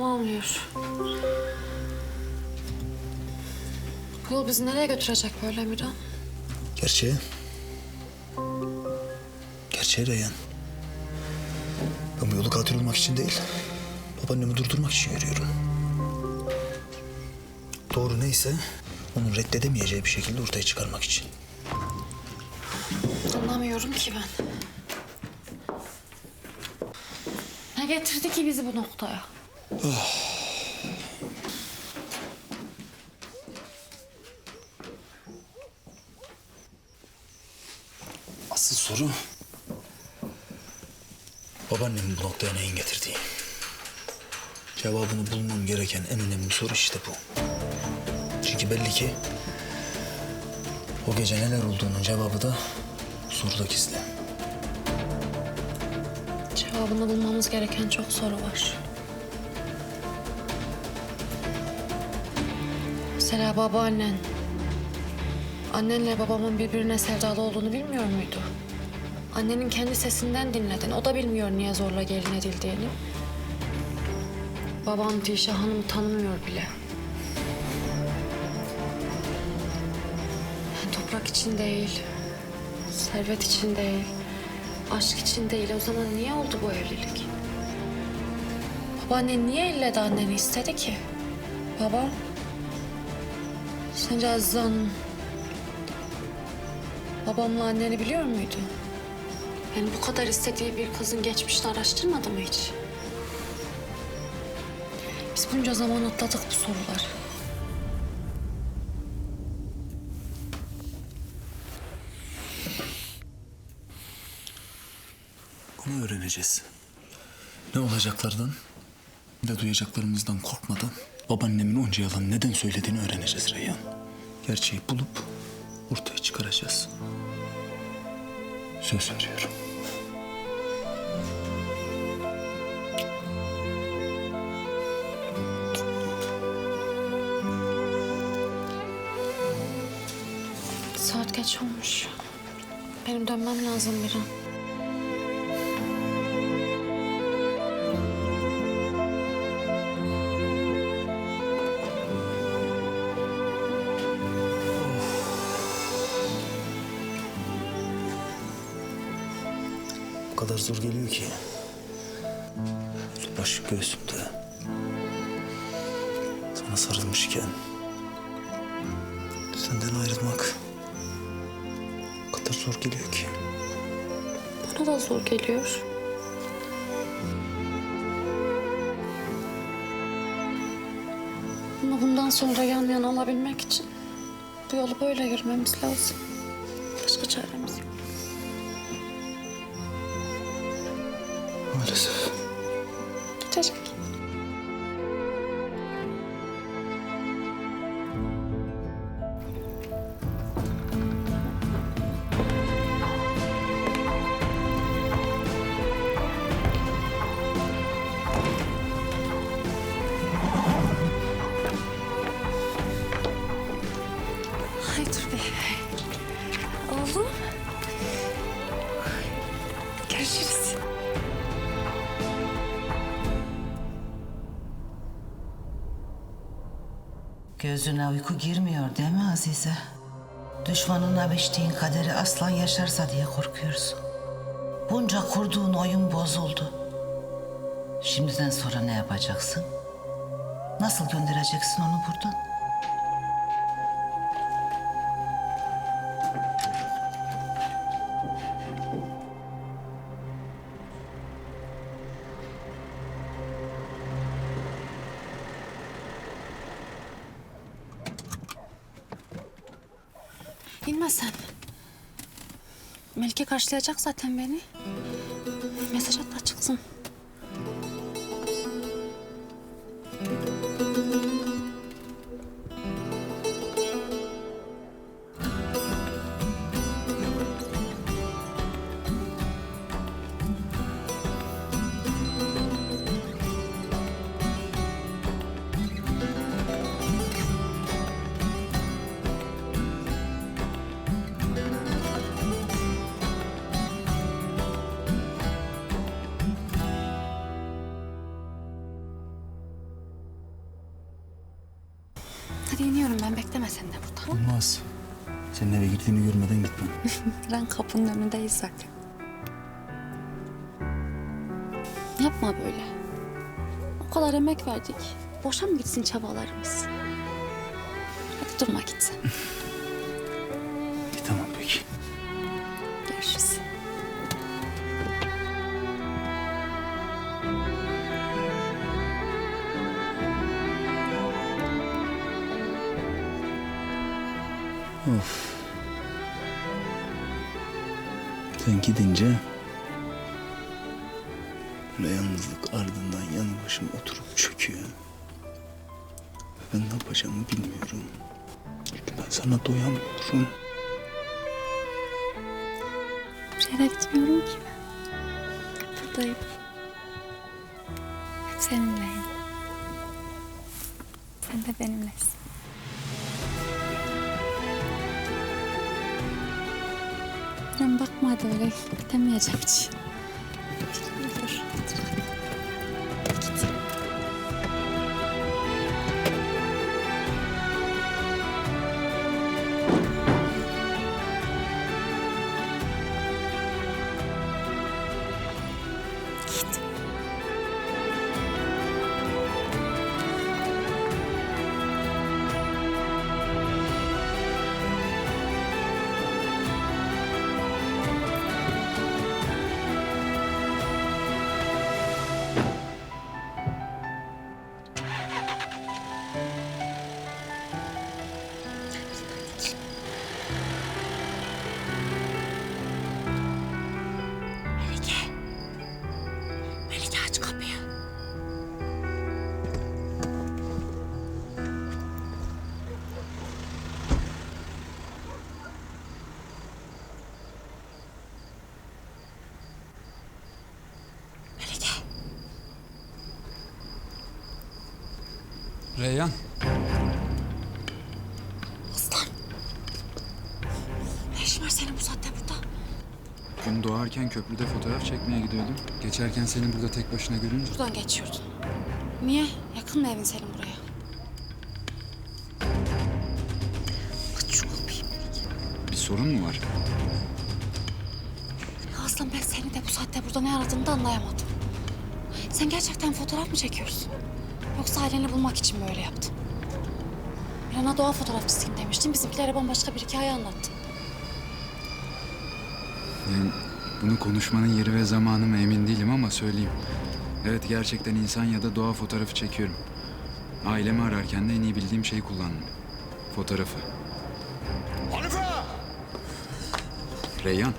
aklım almıyor. Bu yol bizi nereye götürecek böyle Miran? Gerçeğe. Gerçeğe Reyhan. Ben bu yolu katil olmak için değil, babaannemi durdurmak için yürüyorum. Doğru neyse, onun reddedemeyeceği bir şekilde ortaya çıkarmak için. Anlamıyorum ki ben. Ne getirdi ki bizi bu noktaya? Asıl soru... Babaannemin bu noktaya neyin getirdiği. Cevabını bulmam gereken en önemli soru işte bu. Çünkü belli ki... O gece neler olduğunun cevabı da soruda gizli. Cevabını bulmamız gereken çok soru var. Mesela babaannen. Annenle babamın birbirine sevdalı olduğunu bilmiyor muydu? Annenin kendi sesinden dinledin. O da bilmiyor niye zorla gelin edildiğini. Babam Dilşah Hanım'ı tanımıyor bile. Toprak için değil, servet için değil, aşk için değil. O zaman niye oldu bu evlilik? Babaannen niye ille de anneni istedi ki? Baba, sence Hanım babamla anneni biliyor muydu? Yani bu kadar istediği bir kızın geçmişini araştırmadı mı hiç? Biz bunca zaman atladık bu soruları. Bunu öğreneceğiz. Ne olacaklardan ne duyacaklarımızdan korkmadan babaannemin onca yalan neden söylediğini öğreneceğiz Reyhan. Gerçeği bulup ortaya çıkaracağız. Söz veriyorum. Saat geç olmuş. Benim dönmem lazım bir an. Kadar zor geliyor ki. Böyle Baş göğsümde. Sana sarılmışken. Senden ayrılmak. O kadar zor geliyor ki. Bana da zor geliyor. Ama bundan sonra yan yana olabilmek için bu yolu böyle yürümemiz lazım. Başka çaremiz yok. Maalesef. Gözüne uyku girmiyor değil mi Azize? Düşmanına biçtiğin kaderi aslan yaşarsa diye korkuyorsun. Bunca kurduğun oyun bozuldu. Şimdiden sonra ne yapacaksın? Nasıl göndereceksin onu buradan? Melike karşılayacak zaten beni. Mesaj at da çıksın. Hadi iniyorum ben bekleme sen de burada. Olmaz. Senin eve girdiğini görmeden gitmem. Ben kapının önündeyiz zaten. Yapma böyle. O kadar emek verdik. Boşa mı gitsin çabalarımız? Hadi durma gitsin. Sen gidince böyle yalnızlık ardından yanı başıma oturup çöküyor. Ben ne yapacağımı bilmiyorum. Çünkü ben sana doyamıyorum. Bir yere gitmiyorum ki ben. Buradayım. Hep seninleyim. Sen de benimlesin. Sen bakma hadi öyle gidemeyeceğim hiç. Dur. Reyhan, Aslan. Ne işin var senin bu saatte burada? gün doğarken köprüde fotoğraf çekmeye gidiyordum. Geçerken seni burada tek başına görünce Buradan geçiyordun. Niye? Yakın mı evin senin buraya? Aç şu kapıyı. bir sorun mu var? Aslan ben seni de bu saatte burada ne aradığını da anlayamadım. Sen gerçekten fotoğraf mı çekiyorsun? Yoksa aileni bulmak için mi öyle yaptın? Mirana doğa fotoğrafçısıyım demiştin. Bizimkilere bambaşka bir hikaye anlattın. Yani bunu konuşmanın yeri ve zamanı mı emin değilim ama söyleyeyim. Evet gerçekten insan ya da doğa fotoğrafı çekiyorum. Ailemi ararken de en iyi bildiğim şeyi kullandım. Fotoğrafı. Hanife! Reyhan,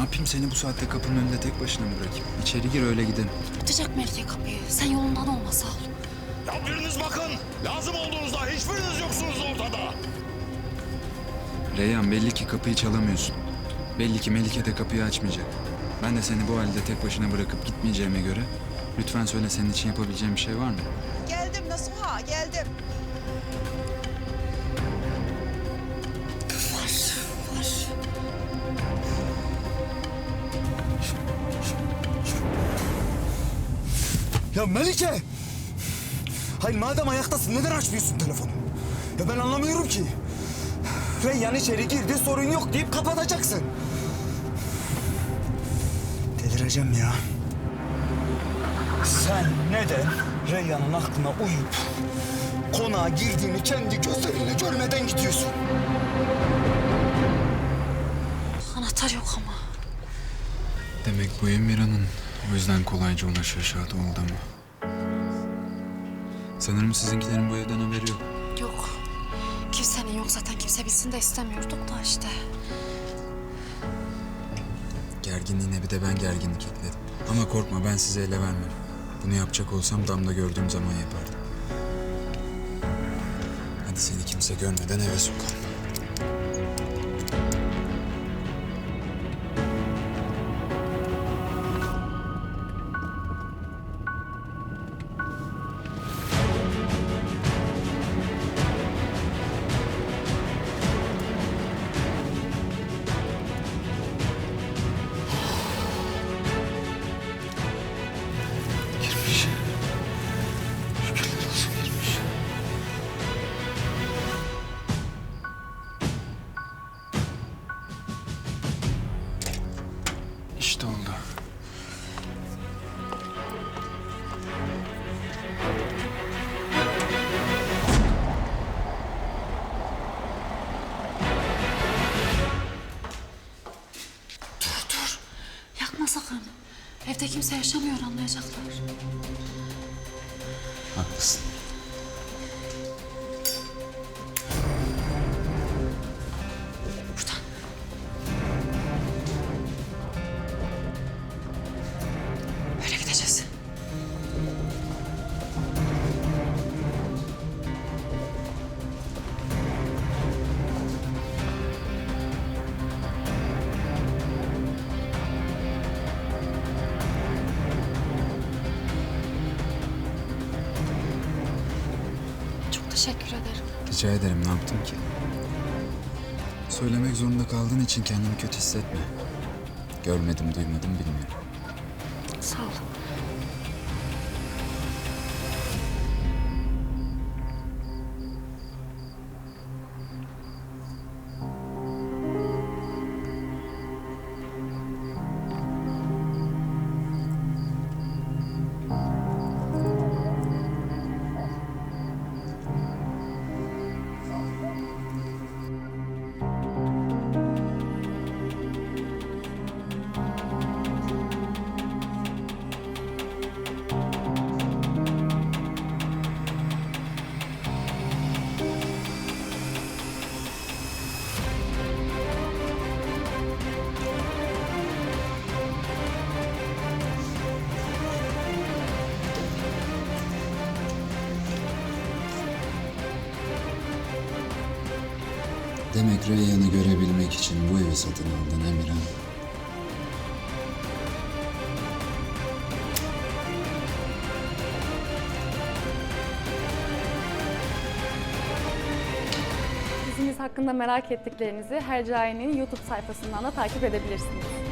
yapayım seni bu saatte kapının önünde tek başına mı bırakayım? İçeri gir öyle gidelim. Açacak Melike kapıyı. Sen yolundan olma sağ ol. Ya biriniz bakın. Lazım olduğunuzda hiçbiriniz yoksunuz ortada. Reyhan belli ki kapıyı çalamıyorsun. Belli ki Melike de kapıyı açmayacak. Ben de seni bu halde tek başına bırakıp gitmeyeceğime göre lütfen söyle senin için yapabileceğim bir şey var mı? Geldim Nasuha geldim. Ya Melike! Hayır madem ayaktasın neden açmıyorsun telefonu? Ya ben anlamıyorum ki. Reyyan içeri girdi sorun yok deyip kapatacaksın. Delireceğim ya. Sen neden Reyyan'ın aklına uyup konağa girdiğini kendi gözlerinle görmeden gidiyorsun? Anahtar yok ama. Demek bu Emirhan'ın o yüzden kolayca ona şaşadı oldu ama. Sanırım sizinkilerin bu evden haberi yok. Yok. Kimsenin yok zaten kimse bilsin de istemiyorduk da işte. Gerginliğine bir de ben gerginlik ekledim. Ama korkma ben size ele vermem. Bunu yapacak olsam damda gördüğüm zaman yapardım. Hadi seni kimse görmeden eve sokalım. Evde kimse yaşamıyor anlayacaklar. Haklısın. Teşekkür ederim. Rica ederim ne yaptım ki? Söylemek zorunda kaldığın için kendini kötü hissetme. Görmedim duymadım bilmiyorum. Demek Reyhan'ı görebilmek için bu evi satın aldın Emirhan. Dizimiz hakkında merak ettiklerinizi Hercai'nin YouTube sayfasından da takip edebilirsiniz.